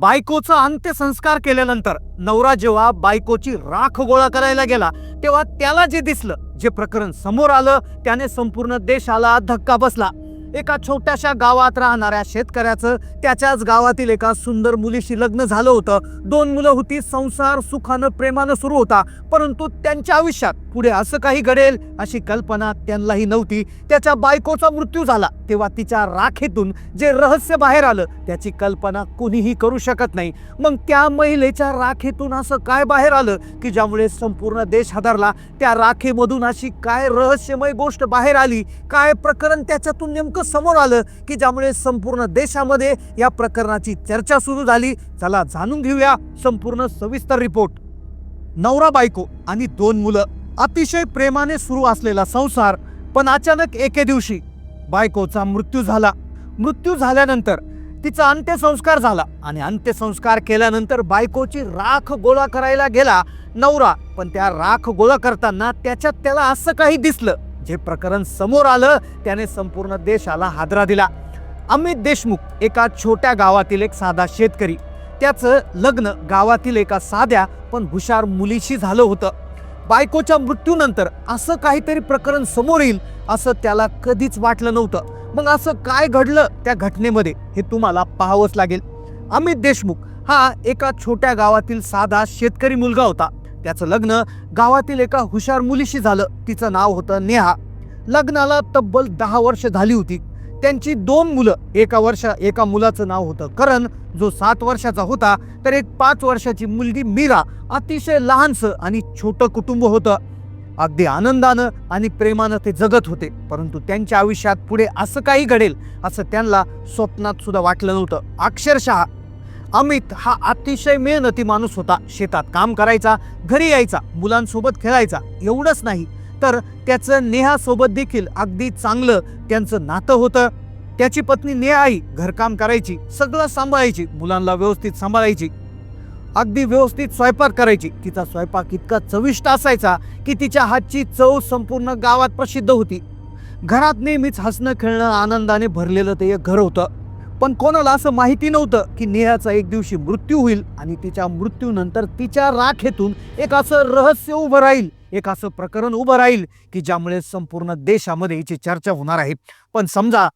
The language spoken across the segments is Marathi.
बायकोचा अंत्यसंस्कार केल्यानंतर नवरा जेव्हा बायकोची राख गोळा करायला गेला तेव्हा त्याला जे दिसलं जे प्रकरण समोर आलं त्याने संपूर्ण देशाला धक्का बसला. एका छोट्याशा गावात राहणाऱ्या शेतकऱ्याचं त्याच्याच गावातील एका सुंदर मुलीशी लग्न झालं होतं. दोन मुलं होती संसार सुखानं प्रेमानं सुरू होता परंतु त्यांच्या आयुष्यात पुढे असं काही घडेल अशी कल्पना त्यांनाही नव्हती. त्याच्या बायकोचा मृत्यू झाला. तेव्हा तिच्या राखेतून जे रहस्य बाहेर आलं त्याची कल्पना कुणीही करू शकत नाही. मग त्या महिलेच्या राखेतून असं काय बाहेर आलं की ज्यामुळे संपूर्ण देश हादरला? त्या राखेमधून अशी काय रहस्यमय गोष्ट बाहेर आली? काय प्रकरण त्याच्यातून नेमकं समोर आलं की ज्यामुळे संपूर्ण देशामध्ये या प्रकरणाची चर्चा सुरू झाली? चला जाणून घेऊया संपूर्ण सविस्तर रिपोर्ट. नवरा बायको आणि दोन मुलं. अतिशय प्रेमाने सुरू असलेला संसार पण अचानक एके दिवशी बायकोचा मृत्यू झाला. मृत्यू झाल्यानंतर तिचा अंत्यसंस्कार झाला आणि अंत्यसंस्कार केल्यानंतर बायकोची राख गोळा करायला गेला नवरा. पण त्या राख गोळा करताना त्याच्यात त्याला असं काही दिसलं. जे प्रकरण समोर आलं त्याने संपूर्ण देशाला हादरा दिला. अमित देशमुख एका छोट्या गावातील एक साधा शेतकरी. त्याचं लग्न गावातील एका साध्या पण हुशार मुलीशी झालं होतं. बायकोच्या मृत्यूनंतर असं काहीतरी प्रकरण समोर येईल असं त्याला कधीच वाटलं नव्हतं. मग असं काय घडलं त्या घटनेमध्ये हे तुम्हाला पाहावंच लागेल. अमित देशमुख हा एका छोट्या गावातील साधा शेतकरी मुलगा होता. त्याचं लग्न गावातील एका हुशार मुलीशी झालं. तिचं नाव होतं नेहा. लग्नाला तब्बल दहा वर्ष झाली होती. त्यांची दोन मुलं एका वर्ष एका मुलाचं नाव होतं करण जो सात वर्षाचा होता तर एक पाच वर्षाची मुलगी मीरा अतिशय लहानसं आणि छोटं कुटुंब होतं. अगदी आनंदानं आणि प्रेमानं ते जगत होते परंतु त्यांच्या आयुष्यात पुढे असं काही घडेल असं त्यांना स्वप्नात सुद्धा वाटलं नव्हतं. अक्षरशः अमित हा अतिशय मेहनती माणूस होता. शेतात काम करायचा घरी यायचा मुलांसोबत खेळायचा एवढंच नाही. तर त्याचं नेहासोबत देखील अगदी चांगलं त्यांचं नातं होतं. त्याची पत्नी ने आई घरकाम करायची सगळं सांभाळायची मुलांना व्यवस्थित सांभाळायची. अगदी व्यवस्थित स्वयंपाक करायची. तिचा स्वयंपाक इतका चविष्ट असायचा की तिच्या हातची चव संपूर्ण गावात प्रसिद्ध होती. घरात नेहमीच हसणं खेळणं आनंदाने भरलेलं ते एक घर होतं. पण कोणाला असं माहिती नव्हतं की नेहाचा एक दिवशी मृत्यू होईल आणि तिच्या मृत्यूनंतर तिच्या राखेतून एक असं रहस्य उभं राहील एक असं प्रकरण उभं राहील की ज्यामुळे संपूर्ण देशामध्ये याची चर्चा होणार आहे. पण समजा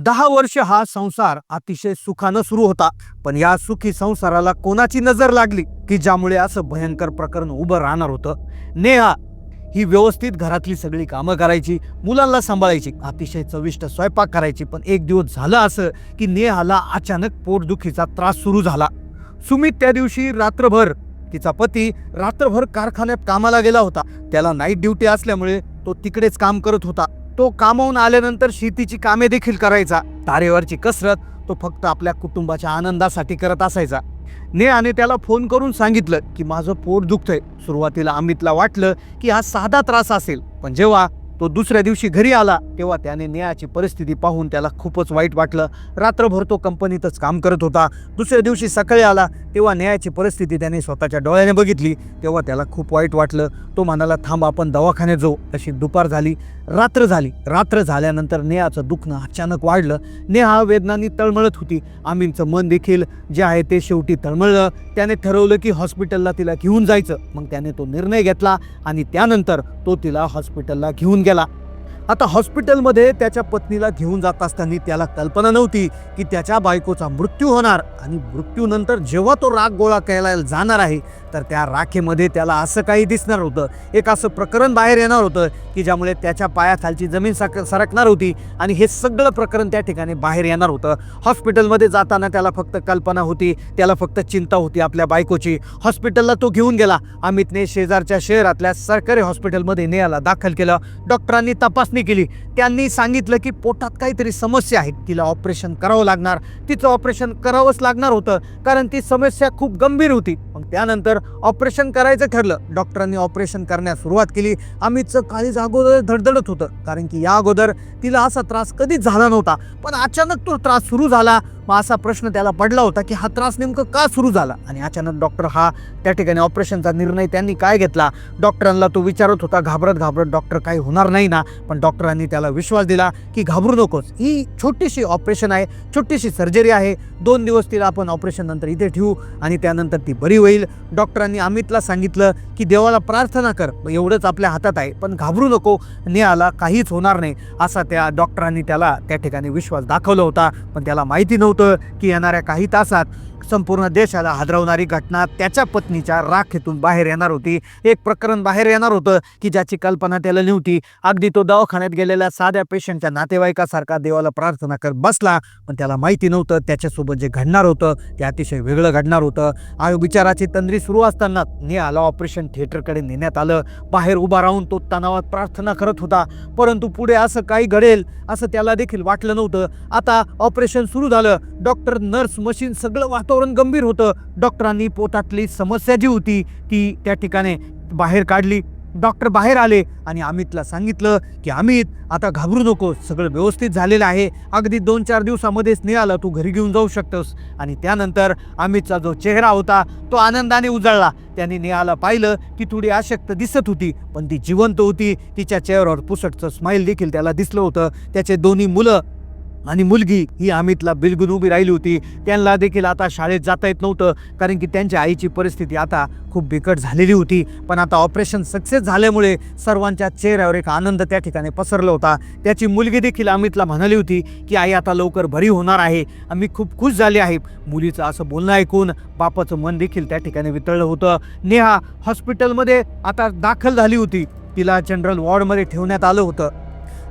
दहा वर्ष हा संसार अतिशय सुखानं सुरू होता पण या सुखी संसाराला कोणाची नजर लागली की ज्यामुळे असं भयंकर प्रकरण उभं राहणार होतं? नेहा ही व्यवस्थित घरातली सगळी कामं करायची मुलांना सांभाळायची अतिशय चविष्ट स्वयंपाक करायची पण एक दिवस झालं असं की नेहाला अचानक पोटदुखीचा त्रास सुरू झाला. सुमित त्या दिवशी रात्रभर तिचा पती रात्रभर कारखान्यात कामाला गेला होता. त्याला नाईट ड्युटी असल्यामुळे तो तिकडेच काम करत होता. तो कामावून आल्यानंतर शेतीची कामे देखील करायचा. तारेवरची कसरत तो फक्त आपल्या कुटुंबाच्या आनंदासाठी करत असायचा. नेहाने त्याला फोन करून सांगितलं की माझं पोट दुखतंय. सुरुवातीला अमितला वाटलं की हा साधा त्रास असेल. पण जेव्हा तो दुसऱ्या दिवशी घरी आला तेव्हा त्याने नेहाची परिस्थिती पाहून त्याला खूपच वाईट वाटलं. रात्रभर तो कंपनीतच काम करत होता. दुसऱ्या दिवशी सकाळी आला तेव्हा नेहाची परिस्थिती त्याने स्वतःच्या डोळ्याने बघितली. तेव्हा त्याला खूप वाईट वाटलं. तो म्हणाला थांब आपण दवाखान्यात जाऊ. तशी दुपार झाली रात्र झाली. रात्र झाल्यानंतर नेहाचं दुखणं अचानक वाढलं. नेहा वेदनांनी तळमळत होती. आमींचं मन देखील जे आहे ते शेवटी तळमळलं. त्याने ठरवलं की हॉस्पिटलला तिला घेऊन जायचं. मग त्याने तो निर्णय घेतला आणि त्यानंतर तो तिला हॉस्पिटलला घेऊन गेला आता हॉस्पिटलमध्ये त्याच्या पत्नीला घेऊन जात असताना त्याला कल्पना नव्हती की त्याच्या बायकोचा मृत्यू होणार. आणि मृत्यूनंतर जेव्हा तो राग गोळा करायला जाणार आहे तर त्या राखेमध्ये त्याला असं काही दिसणार होतं. एक असं प्रकरण बाहेर येणार होतं की ज्यामुळे त्याच्या पायाखालची जमीन साक सरकणार होती आणि हे सगळं प्रकरण त्या ठिकाणी बाहेर येणार होतं. हॉस्पिटलमध्ये जाताना त्याला फक्त कल्पना होती त्याला फक्त चिंता होती आपल्या बायकोची. हॉस्पिटलला तो घेऊन गेला. अमितने शेजारच्या शहरातल्या सरकारी हॉस्पिटलमध्ये नेहाला दाखल केलं. डॉक्टरांनी तपासणी केली? त्यांनी सांगितलं की पोटात काहीतरी समस्या आहे. तिला ऑपरेशन करावं लागणार. तिचं ऑपरेशन करावंच लागणार होतं. कारण ती समस्या खूप गंभीर होती. मग त्यानंतर ऑपरेशन करायचं ठरलं. डॉक्टरांनी ऑपरेशन करण्यास सुरुवात केली. अमितचं काळीच अगोदर धडधडत होतं. कारण की या अगोदर तिला असा त्रास कधीच झाला नव्हता. पण अचानक तो त्रास सुरू झाला. मग असा प्रश्न त्याला पडला होता की हा त्रास नेमकं का सुरू झाला? आणि अचानक डॉक्टर हा त्या ठिकाणी ऑपरेशनचा निर्णय त्यांनी काय घेतला? डॉक्टरांना तो विचारत होता घाबरत घाबरत डॉक्टर काही होणार नाही ना? पण डॉक्टरांनी त्याला विश्वास दिला की घाबरू नकोस. ही छोटीशी ऑपरेशन आहे छोटीशी सर्जरी आहे. दोन दिवस तिला आपण ऑपरेशन नंतर इथे ठेवू आणि त्यानंतर ती बरी होईल. डॉक्टरांनी अमितला सांगितलं की देवाला प्रार्थना कर. एवढंच आपल्या हातात आहे पण घाबरू नको नेहाला काहीच होणार नाही. असा त्या डॉक्टरांनी त्याला त्या ठिकाणी विश्वास दाखवला होता पण त्याला माहिती नव्हतं. होतं की येणाऱ्या काही तासात संपूर्ण देशाला हादरवणारी घटना त्याच्या पत्नीच्या राखेतून बाहेर येणार होती. एक प्रकरण बाहेर येणार होतं की ज्याची कल्पना त्याला नव्हती. अगदी तो दवाखान्यात गेलेल्या साध्या पेशंटच्या नातेवाईकासारखा देवाला प्रार्थना करत बसला पण त्याला माहिती नव्हतं त्याच्यासोबत जे घडणार होतं ते अतिशय वेगळं घडणार होतं. आयो विचाराची तंद्री सुरू असताना नेहाला ऑपरेशन थिएटरकडे नेण्यात आलं. बाहेर उभा राहून तो तणावात प्रार्थना करत होता. परंतु पुढे असं काही घडेल असं त्याला देखील वाटलं नव्हतं. आता ऑपरेशन सुरू झालं. डॉक्टर नर्स मशीन सगळं वातावरण गंभीर होतं. डॉक्टरांनी पोटातली समस्या जी होती ती त्या ठिकाणी बाहेर काढली. डॉक्टर बाहेर आले आणि अमितला सांगितलं की अमित आता घाबरू नको. सगळं व्यवस्थित झालेलं आहे. अगदी दोन चार दिवसामध्येच निघाला तू घरी घेऊन जाऊ शकतोस. आणि त्यानंतर अमितचा जो चेहरा होता तो आनंदाने उजळला. त्याने नेहाला पाहिलं की थोडी अशक्त दिसत होती पण ती जिवंत होती. तिच्या चेहऱ्यावर पुसटचं स्माईल देखील त्याला दिसलं होतं. त्याचे दोन्ही मुलं आणि मुलगी ही अमितला बिलगुन उभी राहिली होती. त्यांना देखील आता शाळेत जाता येत नव्हतं कारण की त्यांच्या आईची परिस्थिती आता खूप बिकट झालेली होती. पण आता ऑपरेशन सक्सेस झाल्यामुळे सर्वांच्या चेहऱ्यावर एक आनंद त्या ठिकाणी पसरला होता. त्याची मुलगी देखील अमितला म्हणाली होती की आई आता लवकर बरी होणार आहे. आम्ही खूप खुश झाले आहे. मुलीचं असं बोलणं ऐकून बापाचं मन देखील त्या ठिकाणी वितळलं होतं. नेहा हॉस्पिटलमध्ये आता दाखल झाली होती. तिला जनरल वॉर्डमध्ये ठेवण्यात आलं होतं.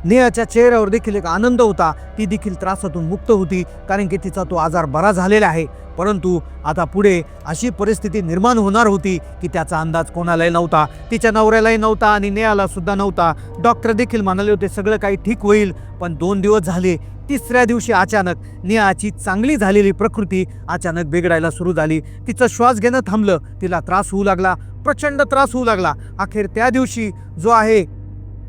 नेहाच्या चेहऱ्यावर देखील एक आनंद होता. ती देखील त्रासातून मुक्त होती कारण की तिचा तो आजार बरा झालेला आहे. परंतु आता पुढे अशी परिस्थिती निर्माण होणार होती की त्याचा अंदाज कोणालाही नव्हता तिच्या नवऱ्यालाही नव्हता आणि नेहाला सुद्धा नव्हता. डॉक्टर देखील म्हणाले होते सगळं काही ठीक होईल पण दोन दिवस झाले तिसऱ्या दिवशी अचानक नेहाची चांगली झालेली प्रकृती अचानक बिघडायला सुरू झाली. तिचं श्वास घेणं थांबलं तिला त्रास होऊ लागला प्रचंड त्रास होऊ लागला. अखेर त्या दिवशी जो आहे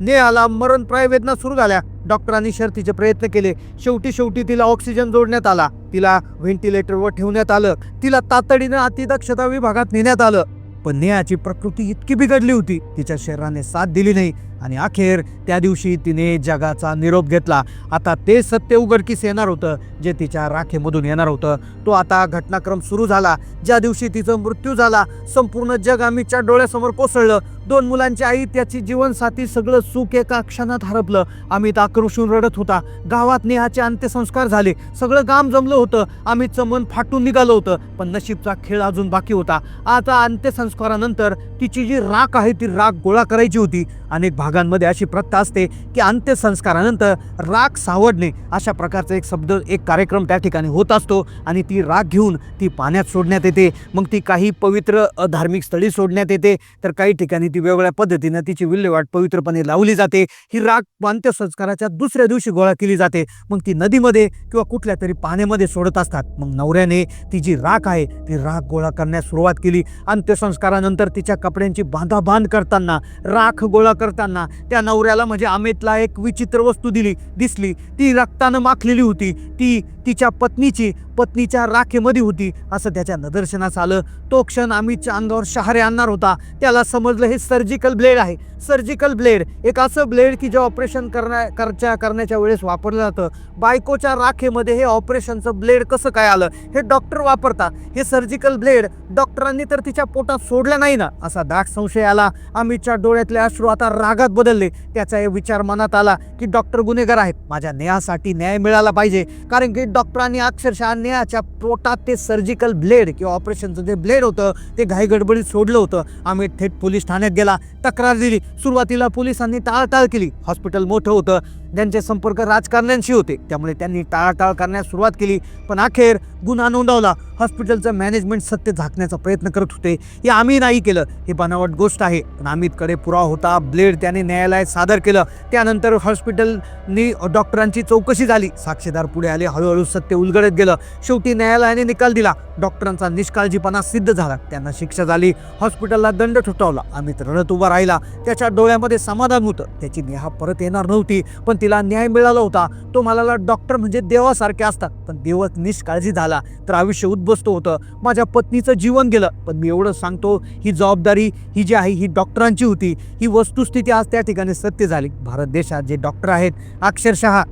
नेहाला मरणप्राय वेदना सुरू झाल्या. डॉक्टरांनी शर्थीचे प्रयत्न केले. शेवटी शेवटी तिला ऑक्सिजन जोडण्यात आला. तिला व्हेंटिलेटरवर ठेवण्यात आलं. तिला तातडीनं अतिदक्षता विभागात नेण्यात आलं. पण नेहाची प्रकृती इतकी बिघडली होती. तिच्या शरीराने साथ दिली नाही. आणि अखेर त्या दिवशी तिने जगाचा निरोप घेतला. आता ते सत्य उघडकीस येणार होतं जे तिच्या राखेमधून येणार होतं. तो आता घटनाक्रम सुरू झाला. ज्या दिवशी तिचा मृत्यू झाला संपूर्ण जग आम्हीच्या डोळ्यासमोर कोसळलं. दोन मुलांची आई त्याची जीवनसाथी सगळं सुख एका क्षणात हरपलं. अमित आक्रोशून रडत होता. गावात नेहाचे अंत्यसंस्कार झाले. सगळं गाम जमलं होतं. अमितचं मन फाटून निघालं होतं. पण नशीबचा खेळ अजून बाकी होता. आता अंत्यसंस्कारानंतर तिची जी राख आहे ती राख गोळा करायची होती. अनेक भागांमध्ये अशी प्रथा असते की अंत्यसंस्कारानंतर राख सावडणे अशा प्रकारचा एक शब्द एक कार्यक्रम त्या ठिकाणी होत असतो आणि ती राख घेऊन ती पाण्यात सोडण्यात येते. मग ती काही पवित्र धार्मिक स्थळी सोडण्यात येते. तर काही ठिकाणी ती वेगवेगळ्या पद्धतीनं तिची विल्हेवाट पवित्रपणे लावली जाते. ही राख अंत्यसंस्काराच्या दुसऱ्या दिवशी गोळा केली जाते. मग ती नदीमध्ये किंवा कुठल्या तरी पाण्यामध्ये सोडत असतात. मग नवऱ्याने ती जी राख आहे ती राख गोळा करण्यास सुरुवात केली. अंत्यसंस्कारानंतर तिच्या कपड्यांची बांधाबांध करताना राख गोळा करताना त्या नवऱ्याला म्हणजे अमितला एक विचित्र वस्तू दिली दिसली. ती रक्तानं माखलेली होती. ती तिच्या पत्नीची पत्नीच्या राखेमध्ये होती असं त्याच्या निदर्शनास आलं. तो क्षण अमितच्या अंगावर शहारे आणणार होता. त्याला समजलं हे सर्जिकल ब्लेड आहे. सर्जिकल ब्लेड एक असं ब्लेड की जे ऑपरेशन करण्या करच्या करण्याच्या वेळेस वापरलं जातं. बायकोच्या राखेमध्ये हे ऑपरेशनचं ब्लेड कसं काय आलं हे डॉक्टर वापरतात. हे सर्जिकल ब्लेड डॉक्टरांनी तर तिच्या पोटात सोडलं नाही ना असा दाग संशय आला. अमितच्या डोळ्यातले अश्रू आता रागात बदलले. त्याचा विचार मनात आला की डॉक्टर गुन्हेगार आहेत. माझ्या न्यायासाठी न्याय मिळाला पाहिजे. कारण की डॉक्टरांनी अक्षरशः न्यायाच्या पोटात ते सर्जिकल ब्लेड किंवा ऑपरेशनचं जे ब्लेड होतं ते घाईगडबडीत सोडलं होतं. आम्ही थेट पोलीस ठाण्यात गेला. तक्रार दिली. सुरुवातीला पोलिसांनी टाळाटाळ केली. हॉस्पिटल मोठं होतं. त्यांचे संपर्क राजकारण्यांशी होते. त्यामुळे त्यांनी टाळाटाळ करण्यास सुरुवात केली. पण अखेर गुन्हा नोंदवला. हॉस्पिटलचं मॅनेजमेंट सत्य झाकण्याचा प्रयत्न करत होते. हे आम्ही नाही केलं. हे बनावट गोष्ट आहे. पण अमितकडे पुरावा होता. ब्लेड त्याने त्यांनी न्यायालयात सादर केलं. त्यानंतर हॉस्पिटलनी डॉक्टरांची चौकशी झाली. साक्षीदार पुढे आले. हळूहळू सत्य उलगडत गेलं. शेवटी न्यायालयाने निकाल दिला. डॉक्टरांचा निष्काळजीपणा सिद्ध झाला. त्यांना शिक्षा झाली. हॉस्पिटलला दंड ठोठावला. अमित रडत उभा राहिला. त्याच्या डोळ्यामध्ये समाधान होतं. त्याची नेहा परत येणार नव्हती पण तिला न्याय मिळाला होता. तो म्हणाला डॉक्टर म्हणजे देवासारखे असतात. पण देवच निष्काळजी झाला. तर आयुष्य उद्ध्वस्त होतं. माझ्या पत्नीचं जीवन गेलं. पण मी एवढं सांगतो ही जबाबदारी ही जी आहे ही डॉक्टरांची होती. ही वस्तुस्थिती आज त्या ठिकाणी सत्य झाली. भारत देशात जे डॉक्टर आहेत अक्षरशः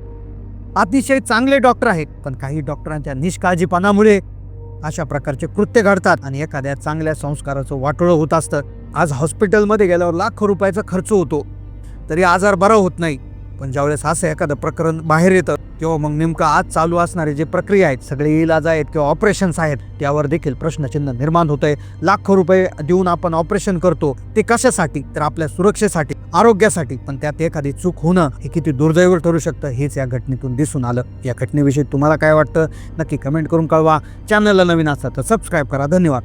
अतिशय चांगले डॉक्टर आहेत. पण काही डॉक्टरांच्या निष्काळजीपणामुळे अशा प्रकारचे कृत्य घडतात आणि एखाद्या चांगल्या संस्काराचं वाटोळं होत असतं. आज हॉस्पिटलमध्ये गेल्यावर लाखो रुपयाचा खर्च होतो. तरी आजार बरा होत नाही. पण ज्यावेळेस असं एखादं प्रकरण बाहेर येतं किंवा मग नेमकं आज चालू असणारे जे प्रक्रिया आहेत सगळे इलाज आहेत किंवा ऑपरेशन्स आहेत त्यावर देखील प्रश्नचिन्ह निर्माण होत आहे लाखो रुपये देऊन आपण ऑपरेशन करतो ते कशासाठी? तर आपल्या सुरक्षेसाठी आरोग्यासाठी. पण त्यात एखादी चूक होणं हे किती दुर्दैव ठरू शकतं हेच या घटनेतून दिसून आलं. या घटनेविषयी तुम्हाला काय वाटतं? नक्की कमेंट करून कळवा. चॅनलला नवीन असतात तर सबस्क्राईब करा. धन्यवाद.